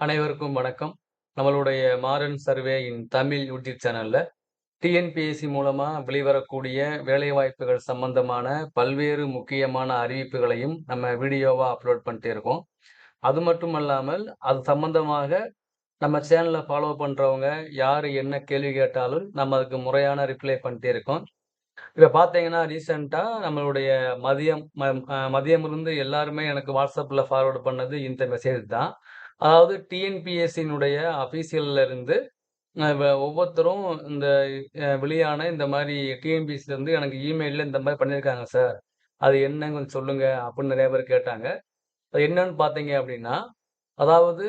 அனைவருக்கும் வணக்கம். நம்மளுடைய Maran survey in Tamil YouTube சேனல்ல, டிஎன்பிஎஸ்சி மூலமா வெளிவரக்கூடிய வேலைவாய்ப்புகள் சம்பந்தமான பல்வேறு முக்கியமான அறிவிப்புகளையும் நம்ம வீடியோவா அப்லோட் பண்ணிட்டே இருக்கோம். அது மட்டும் அல்லாமல், அது சம்பந்தமாக நம்ம சேனலை ஃபாலோ பண்ணுறவங்க யார் என்ன கேள்வி கேட்டாலும், நம்ம அதுக்கு முறையான ரிப்ளை பண்ணிட்டே இருக்கோம். இப்போ பார்த்தீங்கன்னா, ரீசெண்டாக நம்மளுடைய மதியம் ம இருந்து எல்லாருமே எனக்கு வாட்ஸ்அப்பில் ஃபார்வர்டு பண்ணது இந்த மெசேஜ் தான். அதாவது டிஎன்பிஎஸ்சியினுடைய அஃபீஷியல்ல இருந்து ஒவ்வொருத்தரும் இந்த வெளியான இந்த மாதிரி டிஎன்பிஎஸ்சிலேருந்து எனக்கு இமெயிலில் இந்த மாதிரி பண்ணியிருக்காங்க சார். அது என்னன்னு கொஞ்சம் சொல்லுங்க அப்படின்னு நிறைய பேர் கேட்டாங்க. அது என்னன்னு பார்த்தீங்க அப்படின்னா, அதாவது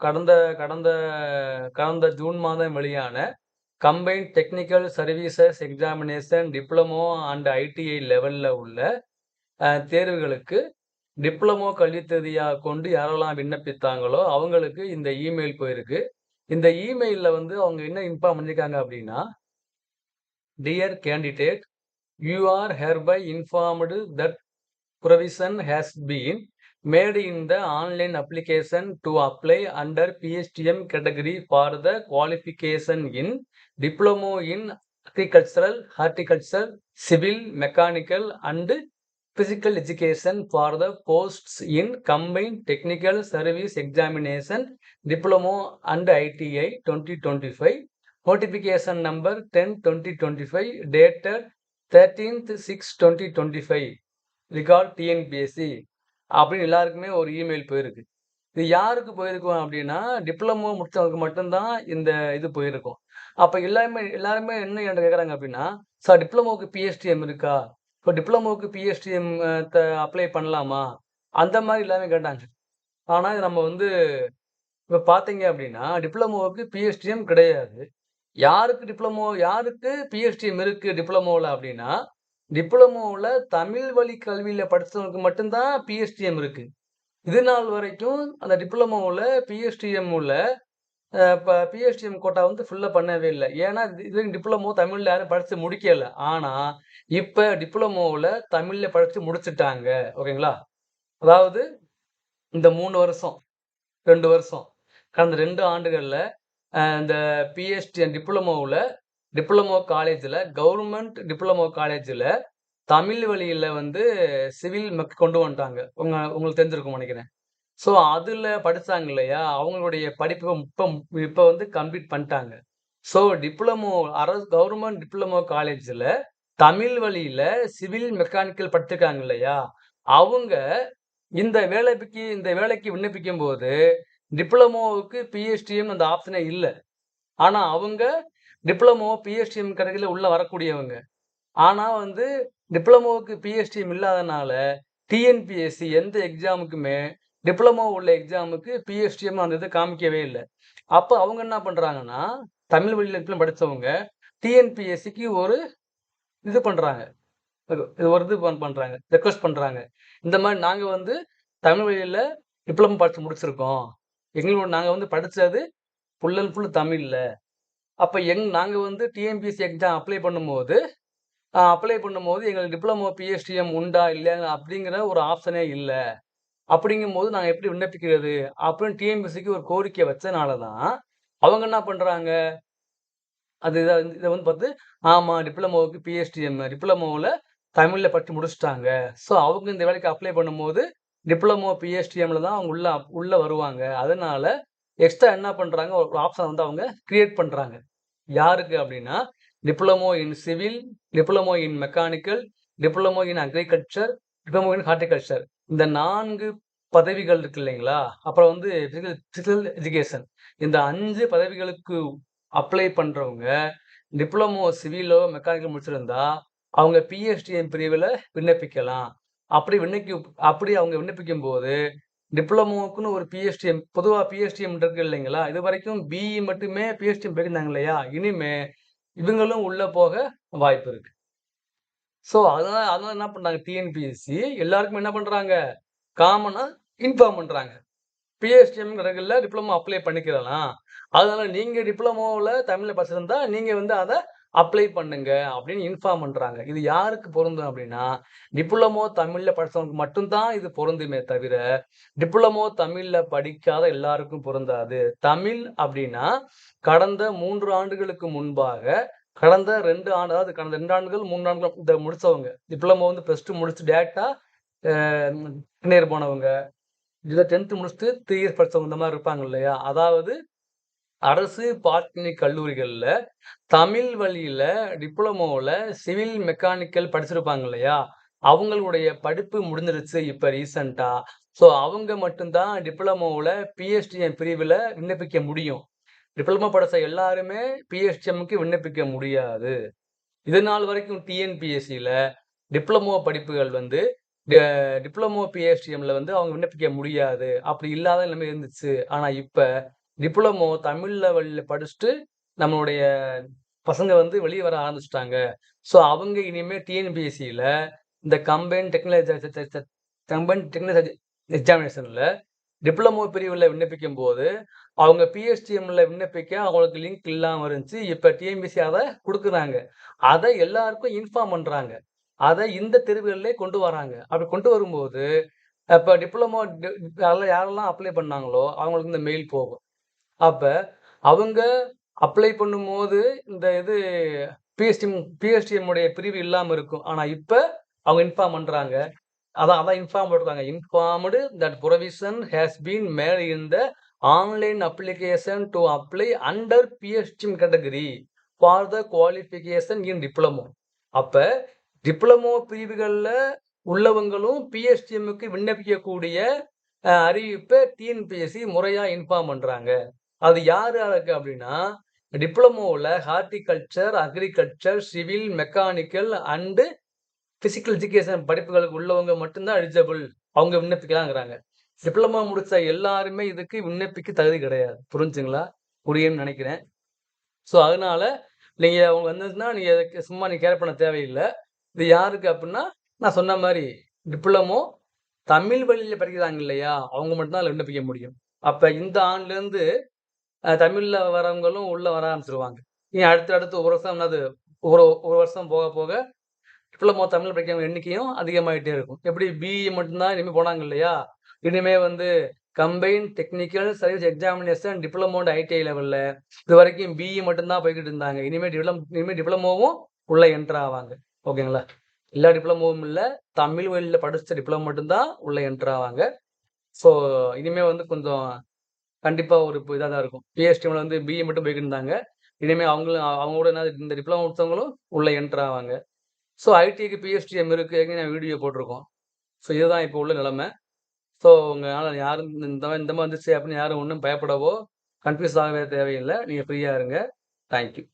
கடந்த கடந்த கடந்த ஜூன் மாதம் வெளியான combined technical services examination diploma and ITI லெவலில் உள்ள தேர்வுகளுக்கு டிப்ளமோ கல்வித்தகுதியாக கொண்டு யாரெல்லாம் விண்ணப்பித்தாங்களோ, அவங்களுக்கு இந்த இமெயில் போயிருக்கு. இந்த இமெயிலில் வந்து அவங்க என்ன இன்ஃபார்ம் பண்ணியிருக்காங்க அப்படின்னா dear candidate, you are hereby informed that provision has been made in the online application to apply under PSTM category for the qualification in Diploma in Agricultural, Horticulture, Civil, Mechanical and Physical Education for the posts in Combined Technical Service Examination Diploma and ITI 2025 notification number 10 2025 dated 13th 6 2025 regard TNPSC அப்படின்னு எல்லாருக்குமே ஒரு email போயிருக்கு. இது யாருக்கு போயிருக்கோம் அப்படின்னா, diploma முடிச்சவங்களுக்கு மட்டும்தான் இந்த இது போயிருக்கும். அப்போ எல்லாருமே எல்லாருமே என்ன என்ட்ட கேட்குறாங்க அப்படின்னா, சார் டிப்ளமோவுக்கு பிஎஸ்டிஎம் இருக்கா? இப்போ டிப்ளமோவுக்கு பிஎஸ்டிஎம் த அப்ளை பண்ணலாமா? அந்த மாதிரி எல்லாமே கேட்டாங்க. இது நம்ம வந்து இப்போ பார்த்தீங்க அப்படின்னா, டிப்ளமோவுக்கு பிஎஸ்டிஎம் கிடையாது. யாருக்கு டிப்ளமோ யாருக்கு பிஎஸ்டிஎம் இருக்குது டிப்ளமோவில் அப்படின்னா, டிப்ளமோவில் தமிழ் வழி கல்வியில் படித்தவங்களுக்கு மட்டும்தான் பிஎஸ்டிஎம் இருக்குது இது நாள் வரைக்கும் அந்த டிப்ளமோவில் பிஎஸ்டிஎம் உள்ள இப்போ பிஎஸ்டிஎம் கோட்டா வந்து ஃபில்லப் பண்ணவே இல்லை ஏன்னா இது டிப்ளமோ தமிழில் யாரும் படித்து முடிக்கலை ஆனால் இப்போ டிப்ளமோவில் தமிழில் படித்து முடிச்சுட்டாங்க. ஓகேங்களா? அதாவது இந்த மூணு வருஷம், ரெண்டு வருஷம், கடந்த ரெண்டு ஆண்டுகளில் இந்த பிஎஸ்டிஎம் டிப்ளமோவில் டிப்ளமோ காலேஜில் கவர்மெண்ட் டிப்ளமோ காலேஜில் தமிழ் வழியில் வந்து சிவில் மெக் கொண்டு வந்துட்டாங்க. உங்க உங்களுக்கு தெரிஞ்சிருக்கும் நினைக்கிறேன் ஸோ அதில் படித்தாங்க இல்லையா? அவங்களுடைய படிப்பு இப்போ இப்போ வந்து கம்ப்ளீட் பண்ணிட்டாங்க. ஸோ டிப்ளமோ அரசு கவர்மெண்ட் டிப்ளமோ காலேஜில் தமிழ் வழியில் சிவில் மெக்கானிக்கல் படிச்சிருக்காங்க இல்லையா? அவங்க இந்த வேலைக்கு இந்த வேலைக்கு விண்ணப்பிக்கும்போது, டிப்ளமோவுக்கு பிஹெச்டியும் அந்த ஆப்ஷனே இல்லை ஆனால் அவங்க டிப்ளமோ பிஎஸ்டிஎம் கடைகளில் உள்ளே வரக்கூடியவங்க. ஆனால் வந்து டிப்ளமோவுக்கு பிஎஸ்டிஎம் இல்லாதனால, டிஎன்பிஎஸ்சி எந்த எக்ஸாமுக்குமே டிப்ளமோ உள்ள எக்ஸாமுக்கு பிஎஸ்டிஎம் அந்த இதை காமிக்கவே இல்லை அப்போ அவங்க என்ன பண்ணுறாங்கன்னா தமிழ் வழியில் டிப்ளமோ படித்தவங்க டிஎன்பிஎஸ்சிக்கு ஒரு இது பண்ணுறாங்க இது ஒரு இது பண்ணுறாங்க ரெக்வஸ்ட் ரெக்வெஸ்ட் இந்த மாதிரி நாங்கள் வந்து தமிழ் வழியில் டிப்ளமோ படித்து முடிச்சிருக்கோம். எங்களோட நாங்கள் வந்து படித்தது ஃபுல் அண்ட் ஃபுல் தமிழில் அப்போ எங் நாங்கள் வந்து டிஎம்பிஎஸ்சி எக்ஸாம் அப்ளை பண்ணும்போது, அப்ளை பண்ணும்போது எங்களுக்கு டிப்ளமோ பிஎஸ்டிஎம் உண்டா? இல்லையா? அப்படிங்கிற ஒரு ஆப்ஷனே இல்லை அப்படிங்கும்போது நாங்கள் எப்படி விண்ணப்பிக்கிறது? அப்படின்னு டிஎம்பிஎஸ்சிக்கு ஒரு கோரிக்கை வச்சனால தான், அவங்க என்ன பண்ணுறாங்க அது இத இதை வந்து பார்த்து, ஆமாம் டிப்ளமோவுக்கு பிஎஸ்டிஎம் டிப்ளமோவில் தமிழில் பற்றி முடிச்சுட்டாங்க. ஸோ அவங்க இந்த வேலைக்கு அப்ளை பண்ணும்போது, டிப்ளமோ பிஎஸ்டிஎம்ல தான் அவங்க உள்ள உள்ள வருவாங்க. அதனால எக்ஸ்ட்ரா என்ன பண்ணுறாங்க ஒரு ஆப்ஷன் வந்து அவங்க கிரியேட் பண்ணுறாங்க யாருக்கு அப்படின்னா, diploma in civil, diploma in mechanical, diploma in agriculture, diploma in horticulture. இந்த நான்கு பதவிகள் இருக்கு இல்லைங்களா? அப்புறம் வந்து பிசிக்கல் பிசிக்கல் எஜுகேஷன். இந்த அஞ்சு பதவிகளுக்கு அப்ளை பண்ணுறவங்க டிப்ளமோ சிவிலோ, மெக்கானிக்கல் முடிச்சிருந்தா, அவங்க பிஎஸ்டிஎம் பிரிவில் விண்ணப்பிக்கலாம். அப்படி விண்ணப்பி அப்படி அவங்க விண்ணப்பிக்கும்போது, டிப்ளமோவுக்குன்னு ஒரு பிஎஸ்டிஎம் பொதுவாக பிஎஸ்டிஎம் இருக்கு இல்லைங்களா? இது வரைக்கும் பிஇ மட்டுமே பிஎஸ்டிஎம் போயிருந்தாங்க இல்லையா? இனிமே இவங்களும் உள்ளே போக வாய்ப்பு இருக்கு. ஸோ அதனால அதனால என்ன பண்ணுறாங்க டிஎன்பிஎஸ்சி எல்லாருக்கும் என்ன பண்ணுறாங்க காமனாக இன்ஃபார்ம் பண்ணுறாங்க பிஎஸ்டிஎம் ரெகுலர் டிப்ளமோ அப்ளை பண்ணிக்கிறலாம் அதனால நீங்கள் டிப்ளமோவில் தமிழில் படிச்சிருந்தா, நீங்கள் வந்து அதை அப்ளை பண்ணுங்க அப்படின்னு இன்ஃபார்ம் பண்ணுறாங்க இது யாருக்கு பொருந்தும் அப்படின்னா, டிப்ளமோ தமிழில் படிச்சவங்களுக்கு மட்டும்தான் இது பொருந்துமே தவிர, டிப்ளமோ தமிழில் படிக்காத எல்லாருக்கும் பொருந்தாது. தமிழ் அப்படின்னா, கடந்த மூன்று ஆண்டுகளுக்கு முன்பாக, கடந்த ரெண்டு ஆண்டு அதாவது கடந்த ரெண்டு ஆண்டுகள், மூன்று ஆண்டுகள் இதை முடித்தவங்க டிப்ளமோ வந்து ப்ளஸ் டூ முடிச்சு டைரக்ட்டா நேர் போனவங்க. இதில் டென்த்து முடிச்சுட்டு த்ரீ இயர்ஸ் படிச்சவங்க இந்த மாதிரி இருப்பாங்க இல்லையா? அதாவது அரசு பாலிடெக்னிக் கல்லூரிகளில் தமிழ் வழியில் டிப்ளமோவில் சிவில் மெக்கானிக்கல் படிச்சிருப்பாங்க இல்லையா? அவங்களுடைய படிப்பு முடிஞ்சிருச்சு இப்போ ரீசண்டாக ஸோ அவங்க மட்டும்தான் டிப்ளமோவில் பிஎஸ்டிஎம் பிரிவில் விண்ணப்பிக்க முடியும். டிப்ளமோ படித்த எல்லாருமே பிஎஸ்டிஎம்க்கு விண்ணப்பிக்க முடியாது. இது நாள் வரைக்கும் டிஎன்பிஎஸ்சியில் டிப்ளமோ படிப்புகள் வந்து டிப்ளமோ பிஎஸ்டிஎம்ல வந்து அவங்க விண்ணப்பிக்க முடியாது. அப்படி இல்லாத நிலைமை இருந்துச்சு. ஆனால் இப்போ டிப்ளமோ தமிழில் வழியில் படிச்சுட்டு நம்மளுடைய பசங்க வந்து வெளியே வர ஆரம்பிச்சிட்டாங்க ஸோ அவங்க இனிமேல் டிஎன்பிஎஸ்சியில் இந்த கம்பைன் டெக்னாலஜி கம்பைன் டெக்னாலஜி எக்ஸாமினேஷனில் டிப்ளமோ பிரிவுல விண்ணப்பிக்கும்போது, அவங்க பிஹெச்டிஎம்ல விண்ணப்பிக்க அவங்களுக்கு லிங்க் இல்லாமல் இருந்துச்சு. இப்போ டிஎன்பிஎஸ்சி அதை கொடுக்குறாங்க அதை எல்லாருக்கும் இன்ஃபார்ம் பண்ணுறாங்க அதை இந்த தெருவுகளிலே கொண்டு வராங்க. அப்படி கொண்டு வரும்போது, இப்போ டிப்ளமோ யாரெல்லாம் அப்ளை பண்ணாங்களோ, அவங்களுக்கு இந்த மெயில் போகும். அப்போ அவங்க அப்ளை பண்ணும்போது இந்த இது பிஎஸ்டி பிஎஸ்டிஎம்முடைய பிரிவு இல்லாமல் இருக்கும். ஆனால் இப்போ அவங்க இன்ஃபார்ம் பண்ணுறாங்க அதான் அதான் இன்ஃபார்ம் பண்ணுறாங்க informed that provision has been made in the online application to apply under PSTM category for the qualification in diploma. அப்போ டிப்ளமோ பிரிவுகளில் உள்ளவங்களும் பிஎஸ்டிஎம்முக்கு விண்ணப்பிக்கக்கூடிய அறிவிப்பை டிஎன்பிஎஸ்சி முறையாக இன்ஃபார்ம் பண்ணுறாங்க அது யார் யாருக்கு அப்படின்னா, டிப்ளமோவில் horticulture, agriculture, civil, mechanical and physical education படிப்புகளுக்கு உள்ளவங்க மட்டும்தான் எலிஜிபிள். அவங்க விண்ணப்பிக்கலாங்கிறாங்க. டிப்ளமோ முடித்த எல்லாருமே இதுக்கு விண்ணப்பிக்க தகுதி கிடையாது. புரிஞ்சுங்களா? புரியும்னு நினைக்கிறேன் ஸோ அதனால நீங்கள் அவங்க வந்துச்சுன்னா, நீங்கள் அதுக்கு சும்மா நீங்கள் கேர் பண்ண தேவையில்லை இது யாருக்கு அப்படின்னா, நான் சொன்ன மாதிரி டிப்ளமோ தமிழ் வழியில் படிக்கிறாங்க இல்லையா? அவங்க மட்டும்தான் அதில் விண்ணப்பிக்க முடியும். அப்போ இந்த ஆண்டுலேருந்து தமிழில் வரவங்களும் உள்ளே வர ஆரம்பிச்சிருவாங்க இனி அடுத்து அடுத்து ஒரு வருஷம் என்னது ஒரு ஒரு வருஷம் போக போக டிப்ளமோ தமிழ் படிக்கிறவங்க எண்ணிக்கையும் அதிகமாகிட்டே இருக்கும். எப்படி பிஇ மட்டும்தான் இனிமேல் போனாங்க இல்லையா? இனிமேல் வந்து combine technical service examination diploma ITI லெவலில் இது வரைக்கும் பிஇ மட்டும்தான் போய்கிட்டு இருந்தாங்க. இனிமேல் டிப்ளம் இனிமேல் டிப்ளமோவும் உள்ளே என்டர் ஆவாங்க. ஓகேங்களா? எல்லா டிப்ளமோவும் இல்லை தமிழ் வழியில் படிச்ச டிப்ளமோ மட்டும்தான் உள்ளே என்டர் ஆவாங்க. ஸோ இனிமேல் வந்து கொஞ்சம் கண்டிப்பாக ஒரு இதாக தான் இருக்கும். பிஎஸ்டிஎம்ல வந்து பிஏ மட்டும் போய்கிட்டு இருந்தாங்க. இனிமேல் அவங்களும் அவங்களோட என்ன இந்த டிப்ளமோ கொடுத்தவங்களும் உள்ளே என்டர் ஆவாங்க. ஸோ ஐடிக்கு பிஎஸ்டிஎம் இருக்குது நான் வீடியோ போட்டிருக்கோம். ஸோ இதுதான் இப்போ உள்ள நிலமை ஸோ உங்களால் யாரும் இந்த இந்த மாதிரி வந்துச்சு அப்படின்னு யாரும் ஒன்றும் பயப்படவோ, கன்ஃப்யூஸ் ஆகவே தேவையில்லை நீங்கள் ஃப்ரீயாக இருங்க. Thank you.